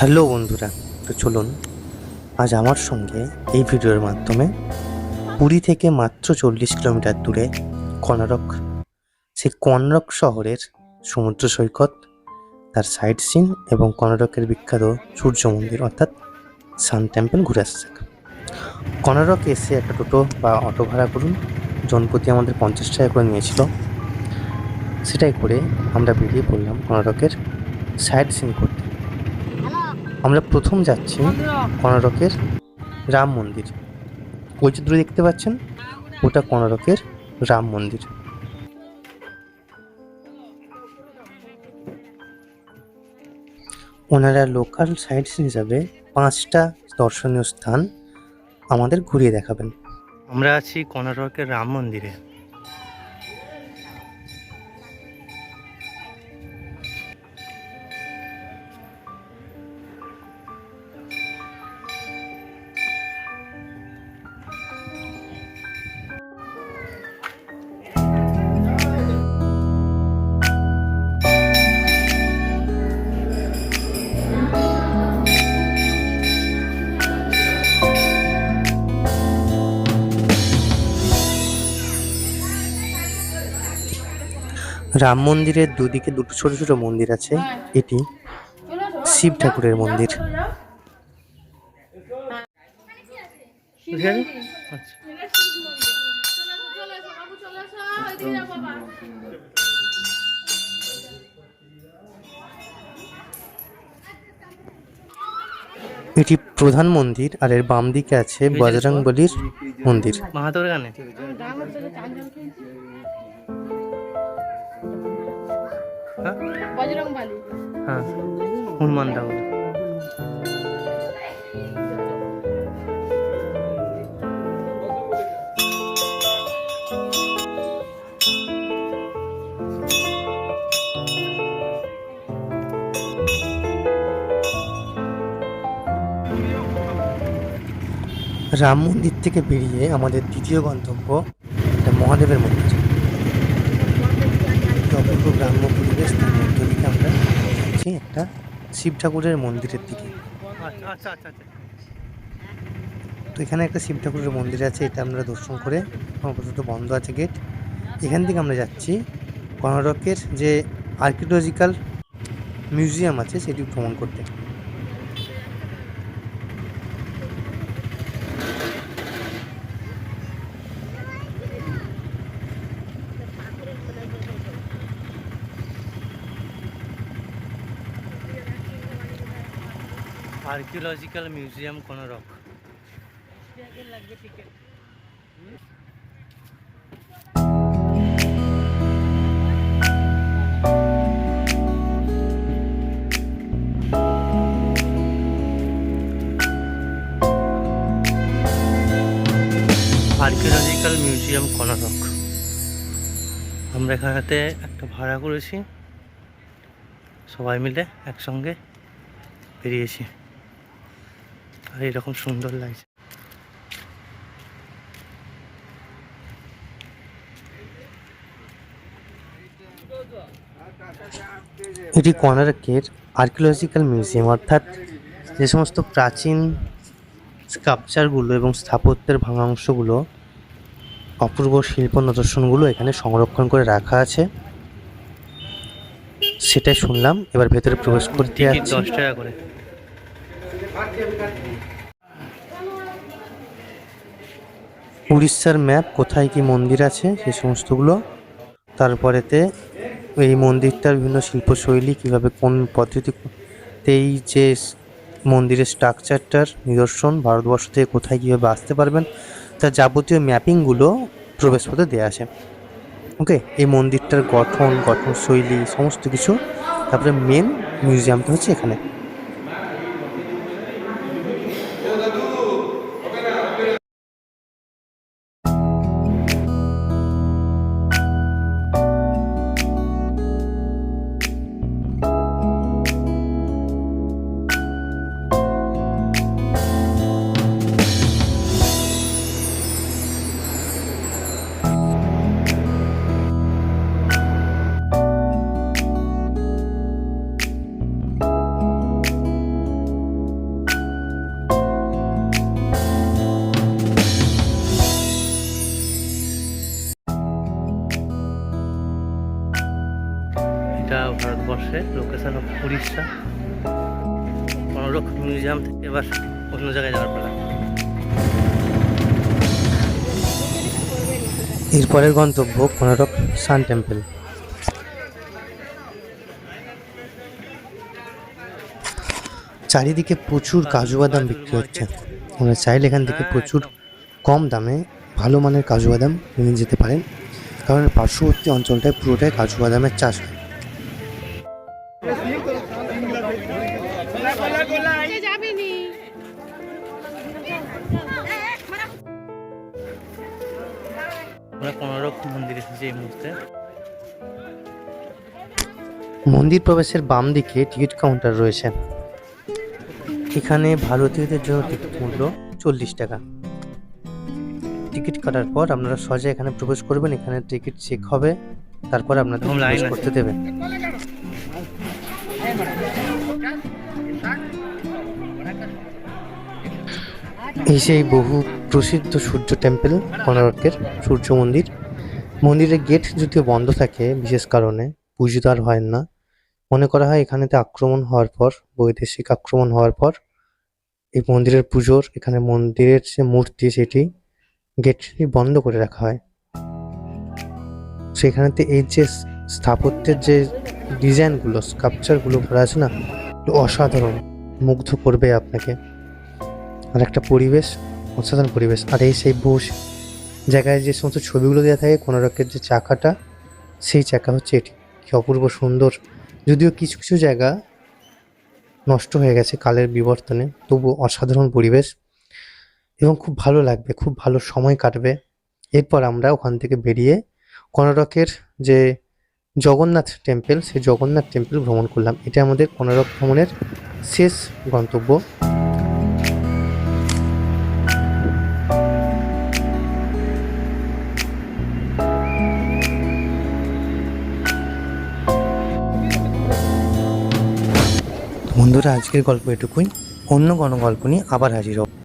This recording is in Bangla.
হ্যালো বন্ধুরা, তো চলুন আজ আমার সঙ্গে এই ভিডিওর মাধ্যমে পুরী থেকে মাত্র চল্লিশ কিলোমিটার দূরে কনরক, সেই কনরক শহরের সমুদ্র সৈকত, তার সাইট সিন এবং কনরকের বিখ্যাত সূর্য মন্দির, অর্থাৎ সান টেম্পল ঘুরে আসছে। কনরক এসে একটা টোটো বা অটো ভাড়া করুন জনপ্রতি আমাদের পঞ্চাশ টাকা করে নিয়েছিল। সেটাই করে আমরা বেরিয়ে পড়লাম কনরকের সাইট সিন করতে। আমরা প্রথম যাচ্ছি কর্ণাটকের রাম মন্দির। ওই দূরে দেখতে পাচ্ছেন? ওটা কর্ণাটকের রাম মন্দির। ওনারা লোকাল সাইটস হিসাবে পাঁচটা দর্শনীয় স্থান আমাদের ঘুরিয়ে দেখাবেন। আমরা আছি কর্ণাটকের রাম মন্দিরে। রাম মন্দিরের দুদিকে দুটো ছোট ছোট মন্দির আছে। এটি শিব ঠাকুরের মন্দির। এটি প্রধান মন্দির, আর এর বাম দিকে আছে বজরং বলির মন্দির। মাহাতোর গানে। বজরং বালি হ্যাঁ হনুমান ঠাকুর রাম মন্দির থেকে বেরিয়ে আমাদের দ্বিতীয় গন্তব্য একটা মহাদেবের মন্দির। একটি গ্রাম্য পরিবেশ তার মধ্য দিকে আমরা যাচ্ছি একটা শিব ঠাকুরের মন্দিরের দিকে। আচ্ছা আচ্ছা আচ্ছা তো এখানে একটা শিব ঠাকুরের মন্দির আছে এটা আমরা দর্শন করে আপাতত বন্ধ আছে গেট। এখান থেকে আমরা যাচ্ছি কর্ণাটকের যে আর্কিওলজিক্যাল মিউজিয়াম আছে সেটি ভ্রমণ করতে। আর্কিওলজিক্যাল মিউজিয়াম কোনো রক আর্কিওলজিক্যাল মিউজিয়াম কর্ণাটক আমরা এখানেতে একটা ভাড়া করেছি। সবাই মিলে একসঙ্গে বেরিয়েছি। আর এরকম সুন্দর লাগছে। এটি কর্ণাটকের আর্কিওলজিক্যাল মিউজিয়াম অর্থাৎ যে সমস্ত প্রাচীন স্কাপচারগুলো এবং স্থাপত্যের ভাঙা অংশগুলো অপূর্ব শিল্প নিদর্শনগুলো এখানে সংরক্ষণ করে রাখা আছে। সেটাই শুনলাম এবার ভেতরে প্রবেশ করতে দশ টাকা করে। উড়িষ্যার ম্যাপ, কোথায় কি মন্দির আছে সেই সমস্তগুলো। তারপরেতে এই মন্দিরটার বিভিন্ন শিল্পশৈলী, কীভাবে কোন পদ্ধতিতে এই যে মন্দিরের স্ট্রাকচারটার নিদর্শন, ভারতবর্ষ থেকে কোথায় কীভাবে আসতে পারবেন, তার যাবতীয় ম্যাপিংগুলো প্রবেশপথে দেওয়া আছে। ওকে, এই মন্দিরটার গঠন গঠন শৈলী সমস্ত কিছু। তারপরে মেন মিউজিয়ামটা হচ্ছে এখানে। এটা ভারতবর্ষে location of Orissa Konark museum থেকে এবার অন্য জায়গায় যাওয়ার পালা এরপরের গন্তব্য কোনারক সান টেম্পল। চারিদিকে প্রচুর কাজু বাদাম বিক্রি হচ্ছে। আমরা চাইলে এখান থেকে প্রচুর কম দামে ভালো মানের কাজু বাদাম কিনে যেতে পারেন। কারণ পার্শ্ববর্তী অঞ্চলটায় পুরোটাই কাজু বাদামের চাষ হয়। মন্দির এসেছি এই মুহূর্তে। মন্দির প্রবেশের বাম দিকে টিকিট কাউন্টার রয়েছে। এখানে ভারতীয়দের জন্য টিকিট মূল্য চল্লিশ টাকা। টিকিট কাটার পর আপনারা সহজে এখানে প্রবেশ করবেন এখানে টিকিট চেক হবে তারপর আপনাদের লাইন প্রবেশ করতে দেবে। এই সেই বহু প্রসিদ্ধ সূর্য টেম্পল কোনারকের সূর্য মন্দির। মন্দিরের গেট যদিও বন্ধ থাকে, বিশেষ কারণে পুজো আর হয় না। মনে করা হয় এখানেতে আক্রমণ হওয়ার পর, বৈদেশিক আক্রমণ হওয়ার পর, এই মন্দিরের পুজোর, এখানে মন্দিরের যে মূর্তি সেটি গেটটি বন্ধ করে রাখা হয়। সেখানেতে এই যে স্থাপত্যের যে ডিজাইনগুলো, স্কাপচারগুলো করা আছে না অসাধারণ, মুগ্ধ করবে আপনাকে। আর একটা পরিবেশ, অসাধারণ পরিবেশ। আর এই সেই বুশ জায়গায় যে সমস্ত ছবিগুলো দেওয়া থাকে কোনারকের যে চাকাটা, সেই চাকা হচ্ছে এটি। কি অপূর্ব সুন্দর। যদিও কিছু কিছু জায়গা নষ্ট হয়ে গেছে কালের বিবর্তনে তবু অসাধারণ পরিবেশ এবং খুব ভালো লাগবে, খুব ভালো সময় কাটবে। এরপর আমরা ওখান থেকে বেরিয়ে কোনারকের যে জগন্নাথ টেম্পল, সেই জগন্নাথ টেম্পল ভ্রমণ করলাম। এটা আমাদের কোনারক ভ্রমণের শেষ গন্তব্য। বন্ধুরা আজকের গল্প এটুকুই। অন্য কোনো গল্প নিয়ে আবার হাজির হব।